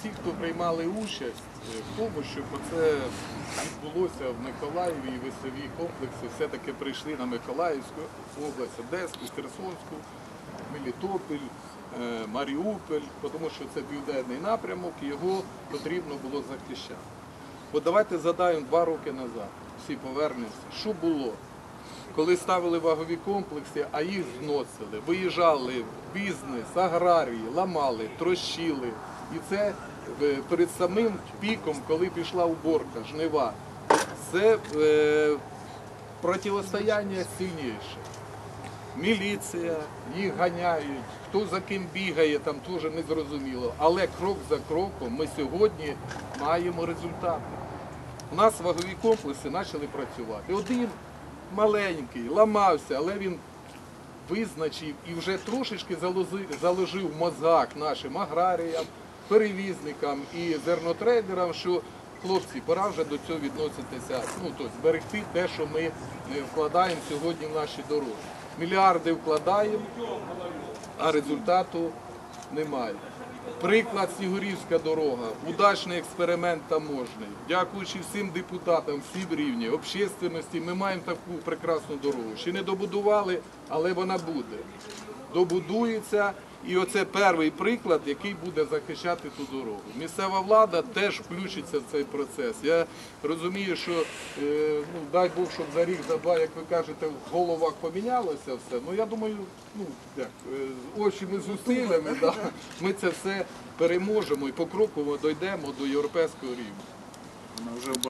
всі, хто приймали участь е, в тому, щоб це відбулося в Миколаєві і весові комплекси все-таки прийшли на Миколаївську область, Одеську, Херсонську, Мелітополь, е, Маріуполь, тому що це південний напрямок, його потрібно було захищати. От давайте задаємо два роки назад, всі повернемося, що було коли ставили вагові комплекси, а їх зносили, виїжджали в бізнес, аграрії, ламали, трощили. І це е, перед самим піком, коли пішла уборка, жнива, це е, протистояння сильніше. Міліція, їх ганяють, хто за ким бігає, там теж не зрозуміло. Але крок за кроком ми сьогодні маємо результати. У нас вагові комплекси почали працювати. Один маленький, ламався, але він визначив і вже трошечки заложив, мозгах нашим аграріям, перевізникам і зернотрейдерам, що хлопці, пора вже до цього відноситися, ну тобто зберегти те, що ми е, вкладаємо сьогодні в наші дороги. Мільярди вкладаємо, а результату немає. Приклад Снігурівська дорога, удачний експеримент таможний. Дякуючи всім депутатам, всім рівні, общественності, ми маємо таку прекрасну дорогу. Ще не добудували, але вона буде. Добудується. І оце перший приклад, який буде захищати ту дорогу. Місцева влада теж включиться в цей процес. Я розумію, що е, ну, дай Бог, щоб за рік, за два, як ви кажете, в головах помінялося все. Ну я думаю, ну як е, очими зусиллями, да, ми це все переможемо і покроково дійдемо до європейського рівня.